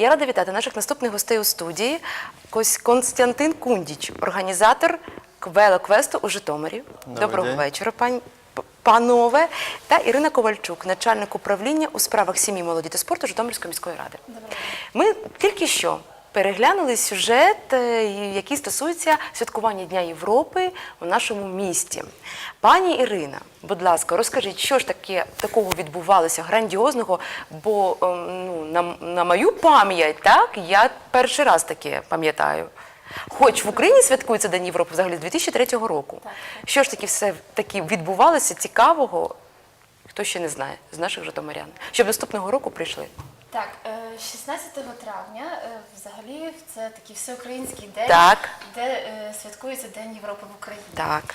Я рада вітати наших наступних гостей у студії. Кось- Константин Кундіч, організатор велоквесту у Житомирі. Доброго день. вечора, пані. Панове та Ірина Ковальчук, начальник управління у справах сім'ї, молоді та спорту Житомирської міської ради. Ми тільки що переглянули сюжет, е, який стосується святкування Дня Європи у нашому місті. Пані Ірина, будь ласка, розкажіть, що ж таке такого відбувалося грандіозного? Бо ем, ну, на, на мою пам'ять, так, я перший раз таке пам'ятаю. Хоч в Україні святкується День Європи взагалі з 2003 року. Що ж таки все таки відбувалося цікавого, хто ще не знає, з наших житомирян, щоб наступного року прийшли. Так, е, 16 травня е, взагалі це такий всеукраїнський день, Так. де е, святкується День Європи в Україні. Так.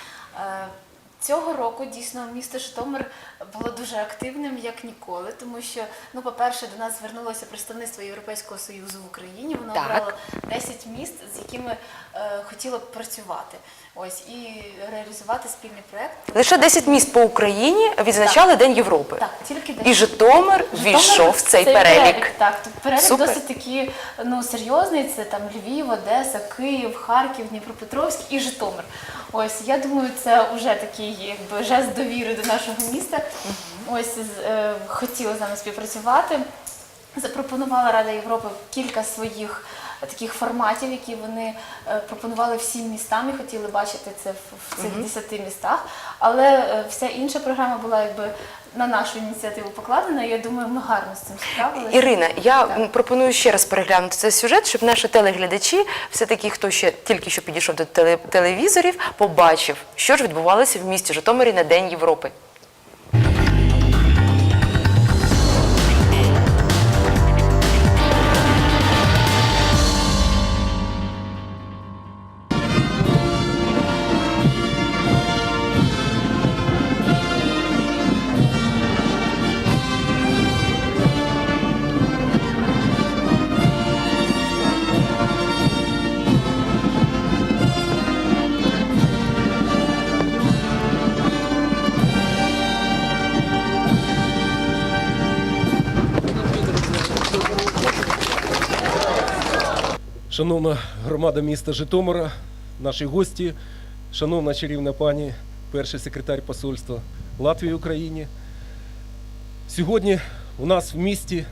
Цього року дійсно місто Житомир було дуже активним як ніколи, тому що, ну, по-перше, до нас звернулося представництво Європейського Союзу в Україні. Воно Так. обрало 10 міст, з якими е, хотіло б працювати. Ось і реалізувати спільний проект. Лише 10 міст по Україні відзначали День Європи. Так, тільки І Житомир війшов в цей перелік. Так, тут перелік Супер. досить такий ну, серйозний. Це там Львів, Одеса, Київ, Харків, Дніпропетровськ і Житомир. Ось я думаю, це вже такий якби жест довіри до нашого міста. Ось е, хотіли з нами співпрацювати. Запропонувала Рада Європи кілька своїх таких форматів, які вони е, пропонували всім містам і хотіли бачити це в, цих 10 містах. Але е, вся інша програма була якби на нашу ініціативу покладена. І я думаю, ми гарно з цим справилися. Ірина, я Так. пропоную ще раз переглянути цей сюжет, щоб наші телеглядачі, все-таки хто ще тільки що підійшов до теле- телевізорів, побачив, що ж відбувалося в місті Житомирі на День Європи. Шановна громада міста Житомира, наші гості, шановна чарівна пані, перший секретар посольства Латвії в Україні. Сьогодні у нас в місті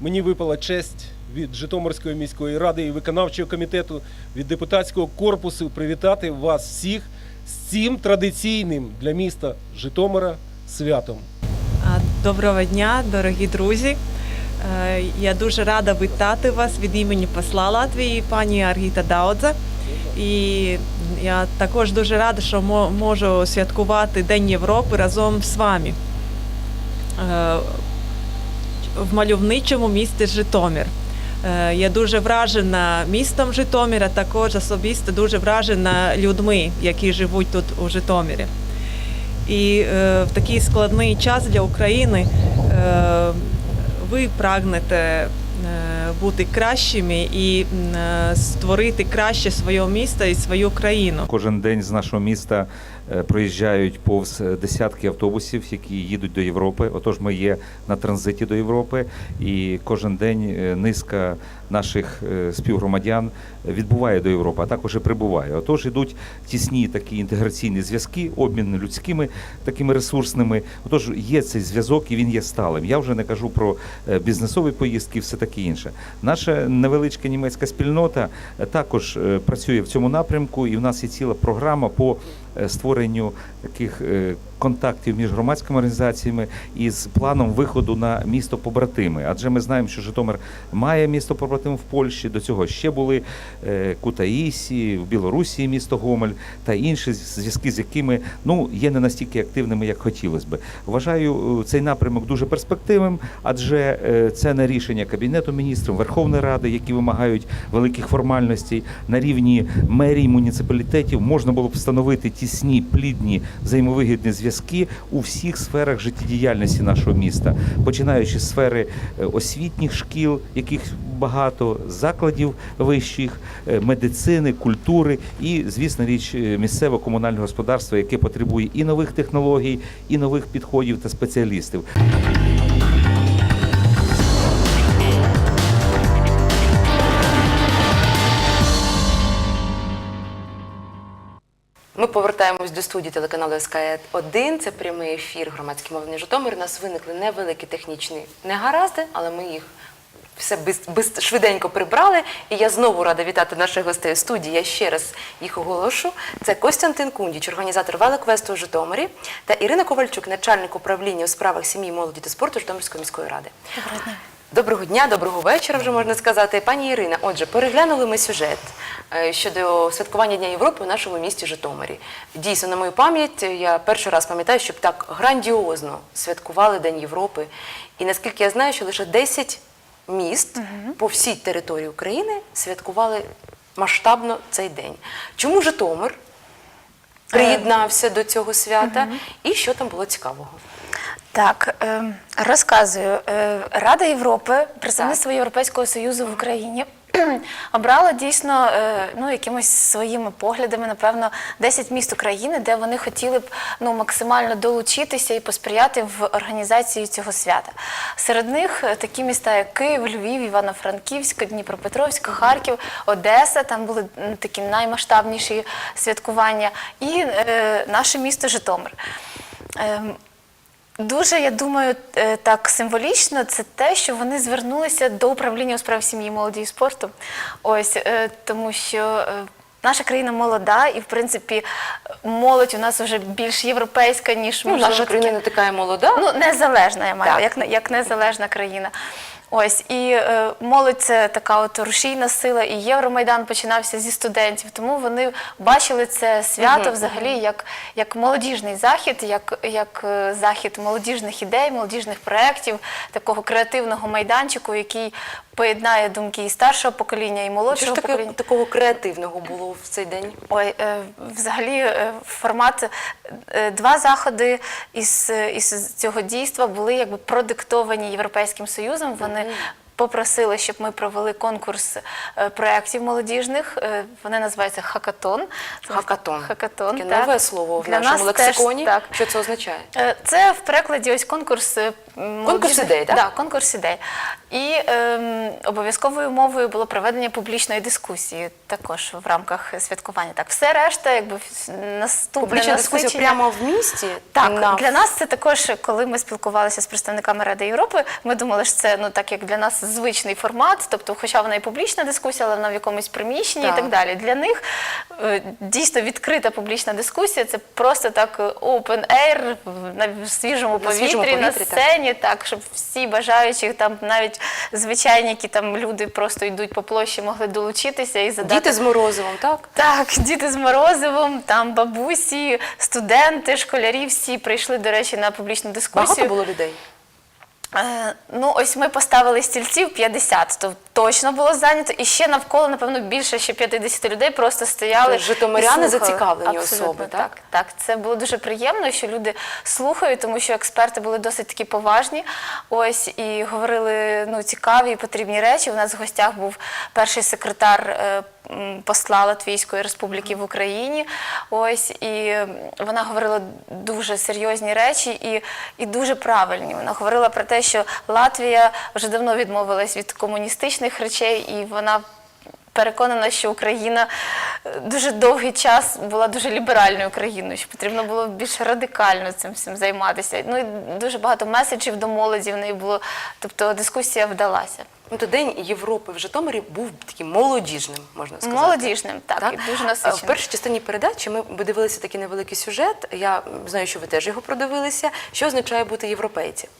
мені випала честь від Житомирської міської ради і виконавчого комітету від депутатського корпусу привітати вас всіх з цим традиційним для міста Житомира святом. Доброго дня, дорогі друзі. Е, Я дуже рада вітати вас від імені посла Латвії, пані Аргіта Даудза. І я також дуже рада, що можу святкувати День Європи разом з вами е, в мальовничому місті Житомир. Е, Я дуже вражена містом Житомира, також особисто дуже вражена людьми, які живуть тут у Житомирі. І в такий складний час для України ви прагнете е, бути кращими і е, створити краще своє місто і свою країну. Кожен день з нашого міста проїжджають повз е, десятки автобусів, які їдуть до Європи. Отож, ми є на транзиті до Європи, і кожен день е, низка наших е, співгромадян відбуває до Європи, а також і прибуває. Отож, ідуть тісні такі інтеграційні зв'язки, обмін людськими такими ресурсними. Отож, є цей зв'язок і він є сталим. Я вже не кажу про е, бізнесові поїздки, все таке інше. Наша невеличка німецька спільнота е, також е, працює в цьому напрямку, і в нас є ціла програма по е, створенню таких е, контактів між громадськими організаціями і з планом виходу на місто побратими. Адже ми знаємо, що Житомир має місто побратим в Польщі. До цього ще були е, Кутаїсі, в Білорусі місто Гомель та інші зв'язки, з якими ну є не настільки активними, як хотілося би. Вважаю е, цей напрямок дуже перспективним, адже е, це не рішення кабінету міністрів, Верховної Ради, які вимагають великих формальностей на рівні мерій муніципалітетів. Можна було б встановити тісні, плідні, взаємовигідні зв'язки у всіх сферах життєдіяльності нашого міста, починаючи з сфери е, освітніх шкіл, яких багато закладів вищих, е, медицини, культури і, звісно, річ е, місцеве комунальне господарство, яке потребує і нових технологій, і нових підходів та спеціалістів. Ми повертаємось до студії телеканалу СК 1 Це прямий ефір громадський мовний Житомир. У нас виникли невеликі технічні негаразди, але ми їх все без, швиденько прибрали. І я знову рада вітати наших гостей у студії. Я ще раз їх оголошу. Це Костянтин Кундіч, організатор велоквесту у Житомирі, та Ірина Ковальчук, начальник управління у справах сім'ї, молоді та спорту Житомирської міської ради. Доброго дня. Доброго дня, доброго вечора, вже можна сказати. Пані Ірина, отже, переглянули ми сюжет е, щодо святкування Дня Європи у нашому місті Житомирі. Дійсно, на мою пам'ять, я перший раз пам'ятаю, щоб так грандіозно святкували День Європи. І наскільки я знаю, що лише 10 міст по всій території України святкували масштабно цей день. Чому Житомир приєднався до цього свята і що там було цікавого? Так, е, розказую. Е, Рада Європи, представництво Європейського Союзу в Україні. Обрала дійсно е, ну, якимось своїми поглядами, напевно, 10 міст України, де вони хотіли б ну, максимально долучитися і посприяти в організації цього свята. Серед них такі міста, як Київ, Львів, Івано-Франківськ, Дніпропетровськ, Харків, Одеса. Там були такі наймасштабніші святкування, і е, наше місто Житомир. Ем, Дуже, я думаю, е, так символічно це те, що вони звернулися до управління у справ сім'ї, молоді і спорту. Ось е, тому, що е, наша країна молода, і в принципі молодь у нас вже більш європейська, ніж Ну, наша такі- країна не така молода. Ну, незалежна, я маю, Так. як, як незалежна країна. Ось і е, молодь це така от рушійна сила, і Євромайдан починався зі студентів. Тому вони бачили це свято взагалі як, як молодіжний захід, як, як е, захід молодіжних ідей, молодіжних проєктів, такого креативного майданчику, який поєднає думки і старшого покоління, і Що ж молодшого таке, покоління. такого креативного було в цей день? Ой, е, взагалі е, формат е, два заходи із, із цього дійства були якби продиктовані Європейським Союзом. Вони Попросили, щоб ми провели конкурс е, проєктів молодіжних. Е, Вони називаються хакатон. Хакатон. Хакатон Таке нове слово в Для нашому теж лексиконі. так. Що це означає? Е, Це в перекладі ось конкурс Конкурс ідей, так? Да, конкурс ідей. І ем, обов'язковою умовою було проведення публічної дискусії також в рамках святкування. Так, все решта, якби наступне Публічна дискусія прямо в місті? так, На- для нас це також, коли ми спілкувалися з представниками Ради Європи, ми думали, що це ну так як для нас звичний формат, тобто, хоча вона і публічна дискусія, але вона в якомусь приміщенні Так. і так далі. Для них е, дійсно відкрита публічна дискусія. Це просто так open air на свіжому На повітрі, свіжому на повітрі, так. сцені, так щоб всі бажаючі, там навіть звичайні, які там люди просто йдуть по площі, могли долучитися і задати Діти з Морозовим, так? так, діти з Морозивом, там бабусі, студенти, школярі всі прийшли, до речі, на публічну дискусію. Багато було людей. Е, ну, ось ми поставили стільців 50, то точно було зайнято. І ще навколо, напевно, більше ще 50 людей просто стояли. Житомиряни зацікавлені Абсолютно, особи, так? так? Так, це було дуже приємно, що люди слухають, тому що експерти були досить такі поважні. Ось і говорили ну, цікаві і потрібні речі. У нас в гостях був перший секретар е, посла Латвійської Республіки в Україні. Ось і вона говорила дуже серйозні речі і, і дуже правильні. Вона говорила про те, що Латвія вже давно відмовилась від комуністичних речей, і вона переконана, що Україна е, дуже довгий час була дуже ліберальною країною, що потрібно було більш радикально цим всім займатися. Ну і дуже багато меседжів до молоді в неї було. Тобто дискусія вдалася. Ну, то День Європи в Житомирі був таким молодіжним, можна сказати. Молодіжним, так, і дуже Е, насиченим. В першій частині передачі ми дивилися такий невеликий сюжет. Я знаю, що ви теж його продивилися. Що означає бути європейцем?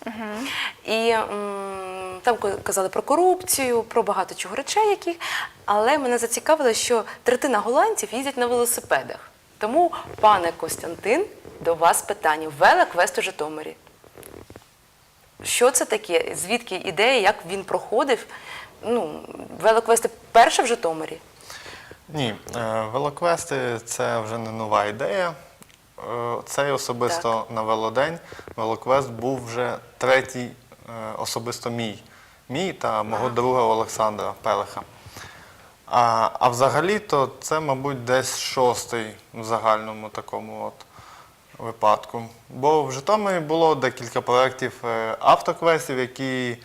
І м, там ка- казали про корупцію, про багато чого речей, яких. Але мене зацікавило, що третина голландців їздять на велосипедах. Тому, пане Костянтин, до вас питання. Велоквест у Житомирі. Що це таке? Звідки ідея, як він проходив? Ну, велоквести перше в Житомирі. Ні, е, велоквести це вже не нова ідея. Е, Цей особисто на велодень велоквест був вже третій е, особисто мій. Мій та мого друга Олександра Пелеха. А, а взагалі-то це, мабуть, десь шостий в загальному такому от випадку. Бо в Житомирі було декілька проєктів е, автоквестів, які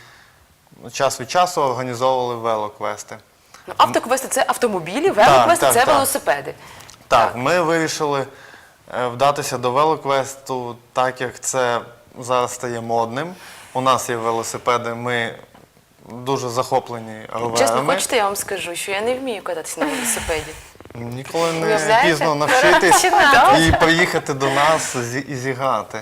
час від часу організовували велоквести. Ну, автоквести це автомобілі, велоквести так, це так. велосипеди. Так, ми вирішили е, вдатися до велоквесту, так як це зараз стає модним. У нас є велосипеди, ми дуже захоплені роверами. Чесно, хочете, я вам скажу, що я не вмію кататися на велосипеді. Ніколи не Уявляєте? пізно навчитись і приїхати до нас зі- і зіграти.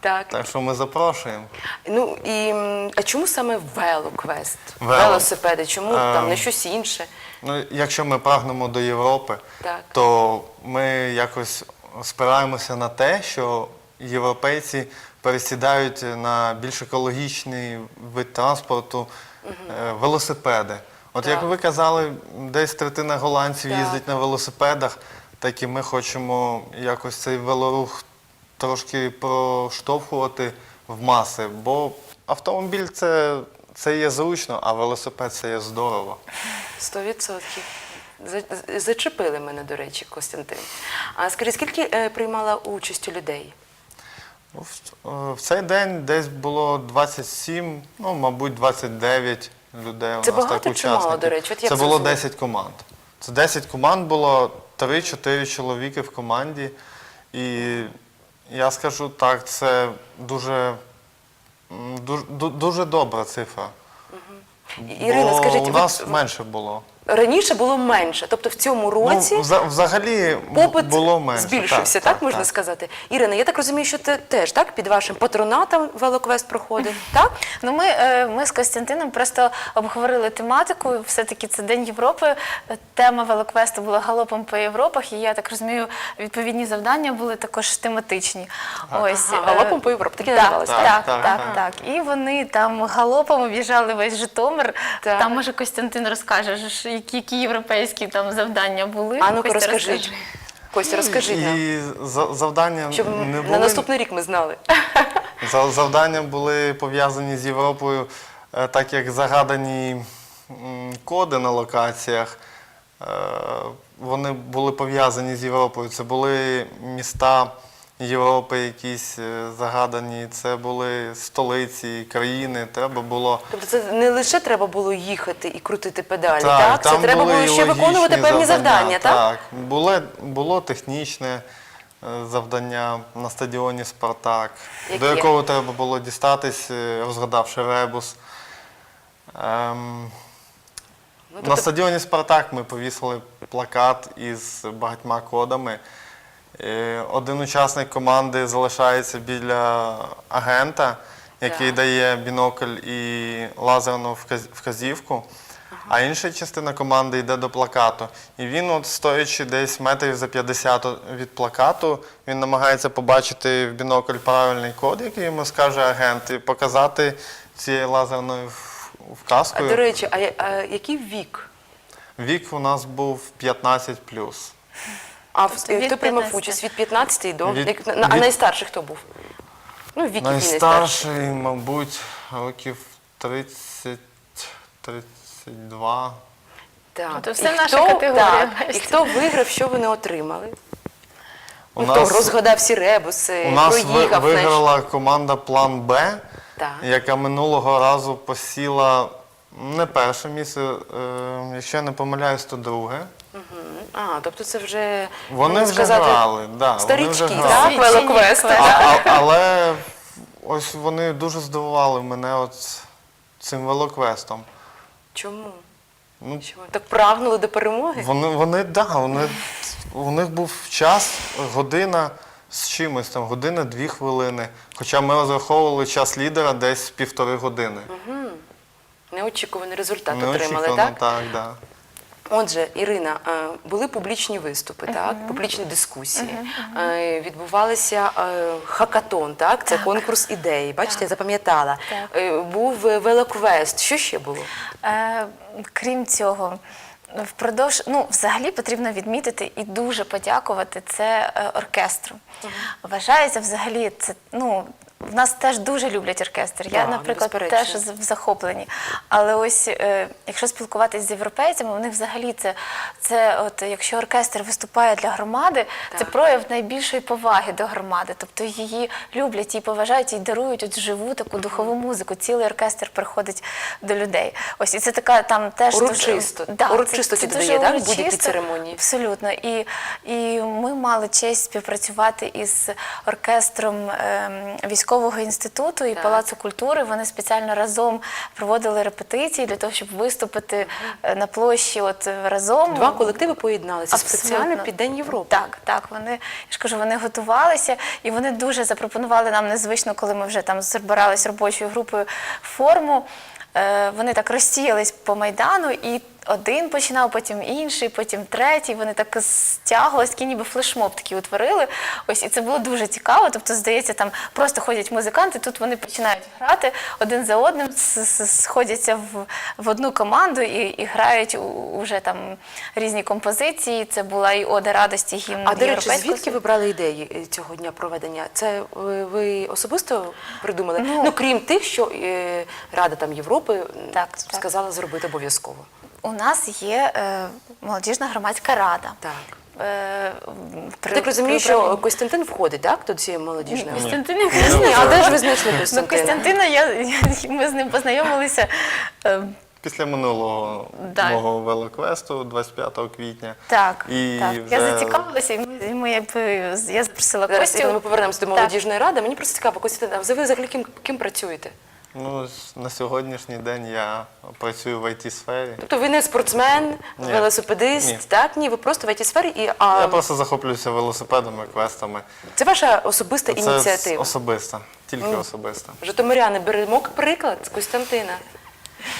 Так. Так що ми запрошуємо. Ну і а чому саме велоквест? Вело. Велосипеди? Чому там не Ем, щось інше? Ну, якщо ми прагнемо до Європи, Так. то ми якось спираємося на те, що європейці пересідають на більш екологічний вид транспорту е, велосипеди. От як ви казали, десь третина голландців Так. їздить на велосипедах, так і ми хочемо якось цей велорух трошки проштовхувати в маси. Бо автомобіль це, це є зручно, а велосипед це є здорово. Сто відсотків. За- Зачепили мене, до речі, Костянтин. А скажіть, скільки е, приймала участь у людей? Ну, В, е, в цей день десь було 27, ну, мабуть, 29 людей. у Це нас багато так чи мало, до речі? От як Це було зробити? 10 команд. Це 10 команд було 3-4 чоловіки в команді. І я скажу так, це дуже, дуже, дуже добра цифра. І- Ірина, Бо скажіть, у ви- нас менше було. Раніше було менше, тобто в цьому році Ну, взагалі попит було менше. збільшився, так, можна сказати? Ірина, я так розумію, що ти теж так під вашим патронатом велоквест проходив, так? Ну, ми, е, ми з Костянтином просто обговорили тематику. Все-таки це День Європи. Тема велоквесту була галопом по Європах, і я так розумію, відповідні завдання були також тематичні. Ось Ага, е, галопом по Європі, такі так, так, так? так, Так, так, І вони там галопом об'їжджали весь Житомир. Так. Там може Костянтин розкаже, які, які європейські там завдання були. А ну-ка розкажи. Костя, розкажіть нам, І за- завдання щоб не на були наступний рік ми знали. За- Завдання були пов'язані з Європою, е, так як загадані м, коди на локаціях. е, Вони були пов'язані з Європою. Це були міста Європи, якісь е, загадані, це були столиці, країни. Треба було Тобто це не лише треба було їхати і крутити педалі, Так, так? Це треба було ще виконувати певні завдання, так? Так, було, було технічне е, завдання на стадіоні Спартак, до якого треба було дістатись, е, розгадавши ребус. Ем, Ну, на тобто- стадіоні Спартак ми повісили плакат із багатьма кодами. Е, Один учасник команди залишається біля агента, який Так. дає бінокль і лазерну вказ- вказівку, а інша частина команди йде до плакату. І він, от стоячи десь метрів за 50 від плакату, він намагається побачити в бінокль правильний код, який йому скаже агент, і показати цією лазерною в- А, вказкою. до речі, а, я- а який вік? Вік у нас був 15 А в- Тобто від хто приймав 15? участь від 15 до Від- як- на- а від- найстарший хто був? Ну, вік найстарший. Найстарший, мабуть, років 30, 32. Так. Ну, то І наша хто- категорія, Так. І хто виграв, що вони отримали? У ну, хто нас, розгадав всі ребуси, у нас ви- проїхав. знаєш. виграла команда План Б, Так. яка минулого разу посіла не перше місце, е, якщо я не помиляюсь, то друге. А, тобто це вже Вони вже сказати, грали, да, вони старічки, вже так, грали. велоквест. Свідчені А, а, але ось вони дуже здивували мене от цим велоквестом. Чому? Ну, Чому? Так прагнули до перемоги? Вони, вони, да, вони, у них був час, година з чимось, там, година, дві хвилини. Хоча ми розраховували час лідера десь півтори години. Неочікуваний результат отримали, Неочікувано, так? так, да. Отже, Ірина, е, були публічні виступи, так, публічні дискусії. Е, Відбувалися е, хакатон, так? Це конкурс ідей. Бачите, я запам'ятала. Так. Був велоквест. Що ще було? Е, крім цього, впродовж, ну, взагалі потрібно відмітити і дуже подякувати це оркестру. Вважається взагалі, це ну. В нас теж дуже люблять оркестр. Я, Так, наприклад, безперечно. теж в захопленні. Але ось е, якщо спілкуватися з європейцями, у них взагалі це, це от якщо оркестр виступає для громади, це прояв найбільшої поваги до громади. Тобто її люблять, її поважають, їй дарують от живу таку духову музику. Цілий оркестр приходить до людей. Ось і це така там теж Урочисто. Дуже, да, Урочистості це, це дуже так, будь-якій урочисто. церемонії? Абсолютно. І, і ми мали честь співпрацювати із оркестром ем, військового інституту і Так. Палацу культури. Вони спеціально разом проводили репетиції для того, щоб виступити е, на площі от е, разом. Два колективи поєдналися Абсолютно. спеціально під День Європи. Так, так. Вони я ж кажу, вони готувалися, і вони дуже запропонували нам незвично, коли ми вже там збиралися робочою групою форму. Е, Вони так розсіялись по майдану, і один починав, потім інший, потім третій. Вони так стягувались, такі ніби флешмоб такі утворили. Ось і це було дуже цікаво. Тобто, здається, там просто ходять музиканти. Тут вони починають грати один за одним, сходяться в, в одну команду і, і грають уже там різні композиції. Це була і ода радості гімн А до речі, звідки ви брали ідеї е, цього дня проведення? Це ви, ви особисто придумали? Ну, крім тих, що е, Рада там Європи Так, так. сказала зробити обов'язково. У нас є е, молодіжна громадська рада. Так. Е, при- так розумію, при управлінні. що Костянтин входить, так, до цієї молодіжної? ради? Костянтин Ні, а де ж ви знайшли Ну, Костянтина? Костянтина, я, ми з ним познайомилися. е, Після минулого Да. мого велоквесту, 25 квітня. Так, І так. вже- я зацікавилася, і ми, і ми якби, я запросила Зараз Костю. Ірина, ми повернемося до Так. молодіжної ради. Мені просто цікаво, Костянтин, а ви взагалі ким, ким працюєте? Ну, на сьогоднішній день я працюю в IT-сфері. Тобто ви не спортсмен, Ні. велосипедист, Ні. так? Ні, ви просто в it сфері і а, Я просто захоплююся велосипедами, квестами. це ваша особиста Це ініціатива. особиста, тільки особиста. Житомиряни, беремо приклад з Костянтина.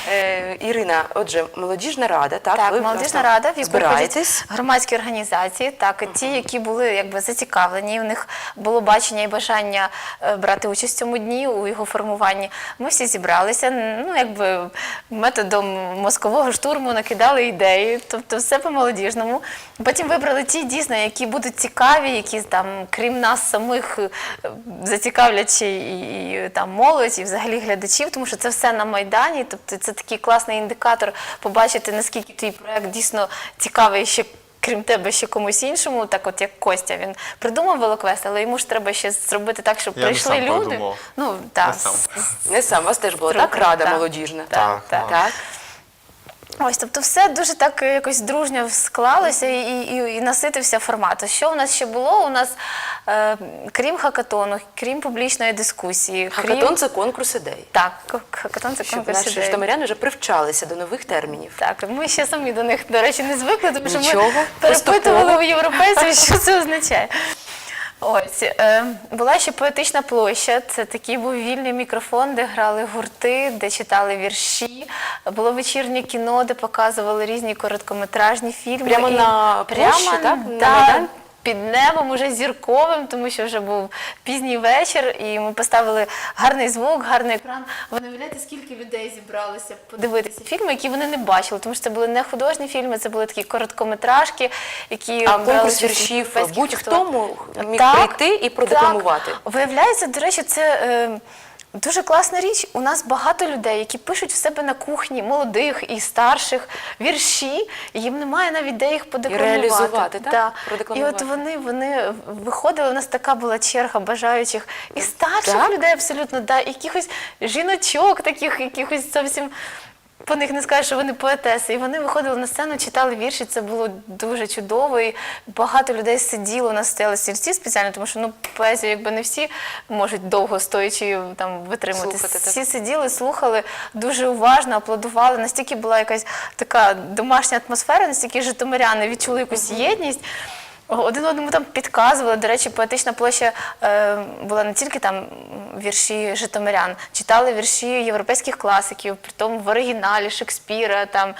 Е, Ірина, отже, молодіжна рада, так? Так, ви молодіжна власне, рада, в яку збираєтесь. входять громадські організації, так, і ті, які були якби зацікавлені, у них було бачення і бажання е, брати участь в цьому дні у його формуванні. Ми всі зібралися, ну якби методом мозкового штурму накидали ідеї, тобто все по молодіжному. Потім вибрали ті дійсно, які будуть цікаві, які там, крім нас самих, е, зацікавлять ще і, і там молодь, і взагалі глядачів, тому що це все на майдані. Тобто це такий класний індикатор побачити, наскільки твій проект дійсно цікавий ще. Крім тебе, ще комусь іншому, так от як Костя, він придумав велоквест, але йому ж треба ще зробити так, щоб Я не прийшли сам люди. придумав. Ну так, Не сам. Не сам, вас теж була Трудно, так рада так. молодіжна. Так, Так, так. так. Ось, тобто все дуже так е, якось дружньо склалося і, і, і наситився формат. А Що у нас ще було? У нас, е, крім хакатону, крім публічної дискусії, Хакатон крім... це конкурс ідей. Так, хакатон це Щоб конкурс наші ідей. житомиряни вже привчалися до нових термінів. Так, ми ще самі до них, до речі, не звикли, тому що Нічого, ми перепитували поступово. у європейців, що це означає. Ось е, була ще поетична площа. Це такий був вільний мікрофон, де грали гурти, де читали вірші. Було вечірнє кіно, де показували різні короткометражні фільми. Прямо І на площі, так? На? Під небом уже зірковим, тому що вже був пізній вечір, і ми поставили гарний звук, гарний екран. Ви не уявляєте, скільки людей зібралося Подивитися фільми, які вони не бачили, тому що це були не художні фільми, це були такі короткометражки, які А брали конкурс віршів будь-хто міг Так, прийти і продекламувати. Так. Виявляється, до речі, це е, дуже класна річ. У нас багато людей, які пишуть в себе на кухні, молодих і старших, вірші, і їм немає навіть де їх подекламувати. реалізувати, так? Да. І от вони, вони виходили, у нас така була черга бажаючих і старших Так? людей абсолютно, да, і якихось жіночок, таких якихось зовсім. По них не скажеш, що вони поетеси. І вони виходили на сцену, читали вірші. Це було дуже чудово. І багато людей сиділо, у нас стояли стільці спеціально, тому що ну поезію, якби не всі можуть довго стоячи там витримати. Слухати, так. всі сиділи, слухали дуже уважно, аплодували. Настільки була якась така домашня атмосфера, настільки житомиряни відчули якусь єдність. Один одному там підказували. До речі, поетична площа е, була не тільки там вірші житомирян, читали вірші європейських класиків, притом в оригіналі Шекспіра, там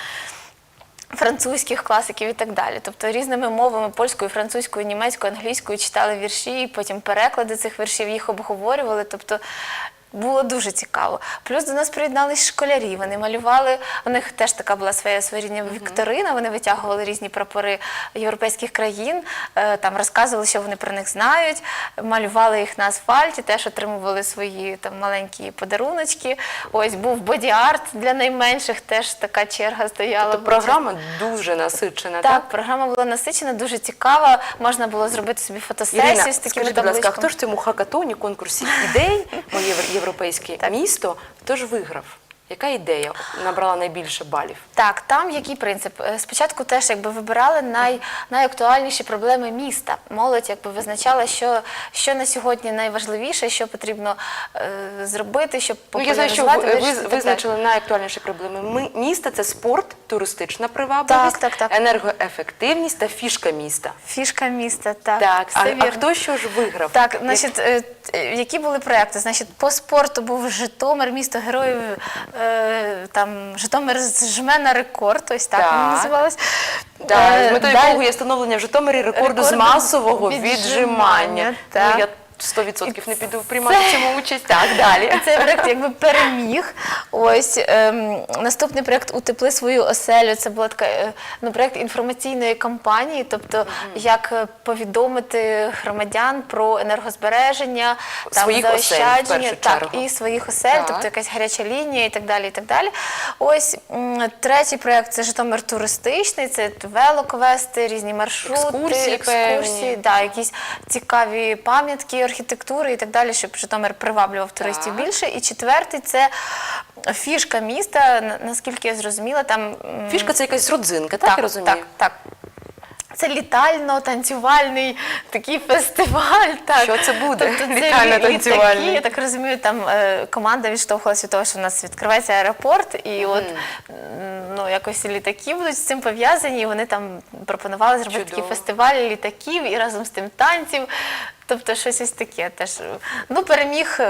французьких класиків і так далі. Тобто різними мовами польською, французькою, німецькою, англійською читали вірші, і потім переклади цих віршів їх обговорювали. Тобто Було дуже цікаво. Плюс до нас приєднались школярі. Вони малювали. У них теж така була своя своєрідня вікторина. Вони витягували різні прапори європейських країн, е, там розказували, що вони про них знають, малювали їх на асфальті, теж отримували свої там маленькі подаруночки. Ось був боді-арт для найменших, теж така черга стояла. Тобто програма дуже насичена, Так, так? програма була насичена, дуже цікава. Можна було зробити собі фотосесію Ірина, з такими скажіть, будь ласка, табличками. хто ж цьому хакатоні, конкурсі ідей, європейське місто, хто ж виграв? Яка ідея набрала найбільше балів? Так, там який принцип? Е, Спочатку теж якби вибирали най, найактуальніші проблеми міста. Молодь якби визначала, що, що на сьогодні найважливіше, що потрібно е, зробити, щоб Ну, я знаю, що ви, ви визначили найактуальніші проблеми. Ми, міста це спорт, туристична привабливість, Так, так, так. енергоефективність та фішка міста. Фішка міста, так. Так, все а, а хто що ж виграв? Так, значить, е, е, які були проекти? Значить, по спорту був Житомир, місто героїв, е, там Житомир жме на рекорд, ось так, Так. воно називалось. Да, Е, з метою далі- якого є встановлення в Житомирі рекорду, з Рекорду масового віджимання, віджимання. так. Ну, я 100% не піду приймати в цьому участь. Так, далі. Цей проект якби переміг. Ось ем, наступний проект Утепли свою оселю. Це була така е, ну, проект інформаційної кампанії, тобто як е, повідомити громадян про енергозбереження, там, Своїх осель, в заощадження, першу так, чергу. і своїх осель, Так. тобто якась гаряча лінія і так далі. І так далі. Ось м, третій проект це Житомир туристичний, це велоквести, різні маршрути, Екскурсії певні. екскурсії, да, якісь цікаві пам'ятки архітектури і так далі, щоб Житомир приваблював туристів Так. більше. І четвертий це фішка міста. Наскільки я зрозуміла, там Фішка це якась родзинка, так, я розумію? Так, так. Це літально-танцювальний такий фестиваль. Так. Що це буде? Тобто Літально-танцювальний. я так розумію, там е, команда відштовхувалася від того, що у нас відкривається аеропорт, і от ну, якось літаки будуть з цим пов'язані, і вони там пропонували зробити Чудово. такий фестиваль літаків і разом з тим танців. Тобто щось ось таке теж. Ну, переміг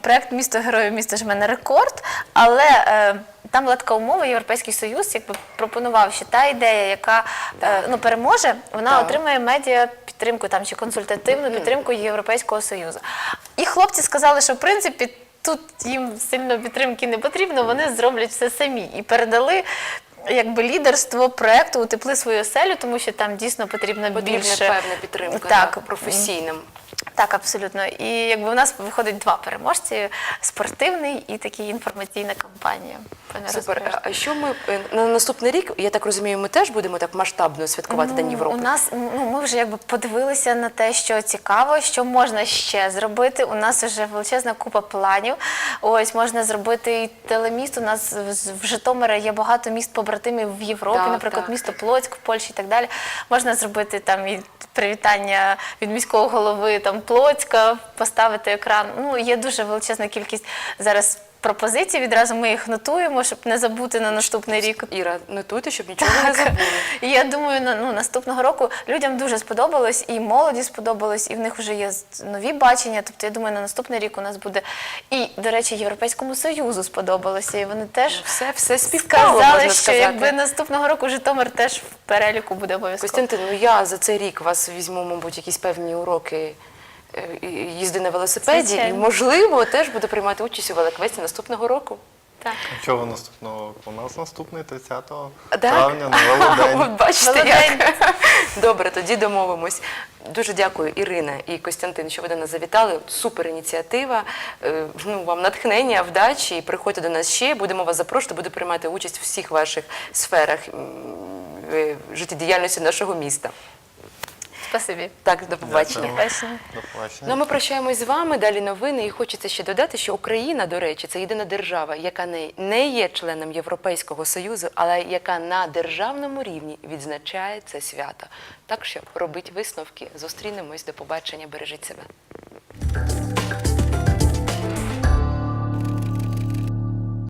проект Місто Героїв, місто Жмене рекорд, але е, там була така умова, Європейський Союз якби пропонував, що та ідея, яка е, ну, переможе, вона Так. отримає медіа підтримку там, чи консультативну підтримку Європейського Союзу. І хлопці сказали, що в принципі тут їм сильно підтримки не потрібно, вони зроблять все самі і передали. Якби лідерство проекту утепли свою оселю, тому що там дійсно потрібно Потрібна більше певна підтримка так, так, професійним. Так, абсолютно. І якби у нас виходить два переможці: спортивний і такий інформаційна кампанія. Супер. А що ми е, на наступний рік, я так розумію, ми теж будемо так масштабно святкувати День Ну, Європи? У нас ну ми вже якби подивилися на те, що цікаво, що можна ще зробити. У нас вже величезна купа планів. Ось можна зробити і телеміст. У нас в- в Житомирі є багато міст побратимів в Європі, Так, наприклад, так. місто Плоцьк в Польщі і так далі. Можна зробити там і привітання від міського голови там Плоцька, поставити екран. Ну є дуже величезна кількість зараз. Пропозицій відразу ми їх нотуємо, щоб не забути на наступний рік. Іра, нотуйте, щоб нічого не забули. І я думаю, на- ну, наступного року людям дуже сподобалось, і молоді сподобалось, і в них вже є нові бачення. Тобто, я думаю, на наступний рік у нас буде і, до речі, Європейському Союзу сподобалося. І вони теж Все, все співпало, сказали, можна що якби наступного року Житомир теж в переліку буде обов'язково. Костянтин, ну я за цей рік вас візьму, мабуть, якісь певні уроки їзди на велосипеді, Звичайно. і можливо теж буду приймати участь у велоквесті наступного року. Так. Чого наступного? У нас наступний 30 травня на От бачите, як. Добре, тоді домовимось. Дуже дякую, Ірина і Костянтин, що ви до нас завітали. Супер ініціатива. Е, Ну, вам натхнення, вдачі. Приходьте до нас ще. Будемо вас запрошувати, буду приймати участь у всіх ваших сферах м, е, життєдіяльності нашого міста. Спасибі. Так, до побачення. Дякую. До побачення. Ну, ми прощаємось з вами. Далі новини. І хочеться ще додати, що Україна, до речі, це єдина держава, яка не, не є членом Європейського Союзу, але яка на державному рівні відзначає це свято. Так що робіть висновки. Зустрінемось. До побачення. Бережіть себе.